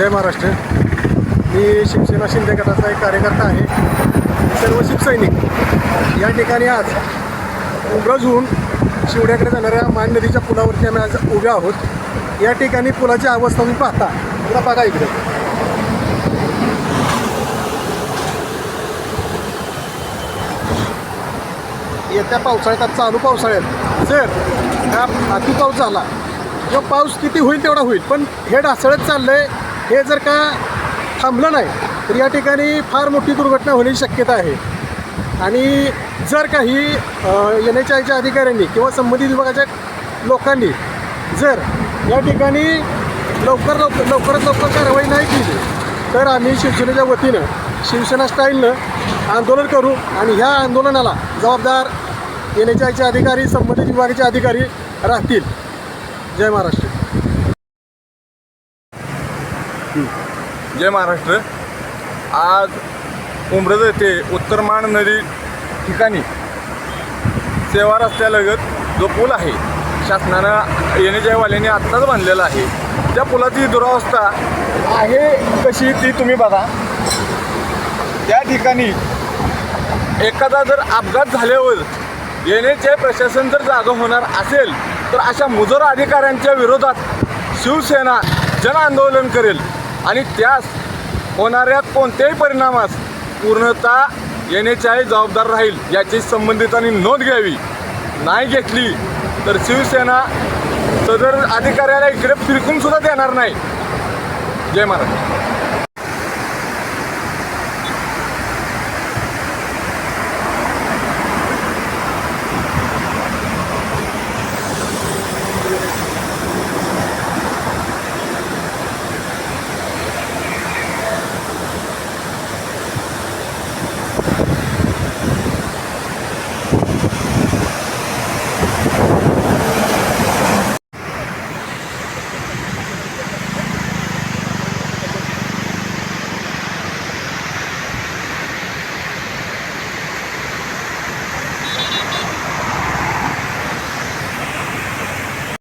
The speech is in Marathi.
जय महाराष्ट्र. मी शिवसेना शिंदे गटाचा एक कार्यकर्ता आहे. सर्व शिवसैनिक या ठिकाणी आज उग्रज होऊन शिवड्याकडे जाणाऱ्या मान नदीच्या पुलावरती आम्ही आज उभे आहोत. या ठिकाणी पुलाची अवस्था तुम्ही पाहता. तुला बघा इकडे. येत्या पावसाळ्यात चालू पावसाळ्यात जर हा अति पाऊस झाला किंवा पाऊस किती होईल तेवढा होईल. पण हे ढासळत चाललं आहे हे जर का थांबलं नाही तर या ठिकाणी फार मोठी दुर्घटना होण्याची शक्यता आहे. आणि जर काही एन एच आयच्या अधिकाऱ्यांनी किंवा संबंधित विभागाच्या लोकांनी जर या ठिकाणी लवकर लवकर लवकरात लवकर कारवाई नाही केली तर आम्ही शिवसेनेच्या वतीनं शिवसेना स्टाईलनं आंदोलन करू आणि ह्या आंदोलनाला जबाबदार एन एच आयचे अधिकारी संबंधित विभागाचे अधिकारी राहतील. जय महाराष्ट्र. जय महाराष्ट्र. आज उमरज येथे उत्तरमान नदी ठिकाणी सेवा रस्त्यालगत जो पूल आहे शासनानं एन एच आयवाल्याने आत्ताच बांधलेला आहे. त्या पुलाची दुरावस्था आहे कशी ती तुम्ही बघा. त्या ठिकाणी एखादा जर अपघात झाल्यावर एन एच आय प्रशासन जर जागा होणार असेल तर अशा मुजोर अधिकाऱ्यांच्या विरोधात शिवसेना जन आंदोलन करेल. आणि त्यास होणाऱ्या कोणत्याही परिणामास पूर्णतः एन एच आय जबाबदार राहील याची संबंधितांनी नोंद घ्यावी. नाही घेतली तर शिवसेना सदर अधिकाऱ्याला इकडे फिरकून सुद्धा देणार नाही. जय महाराज.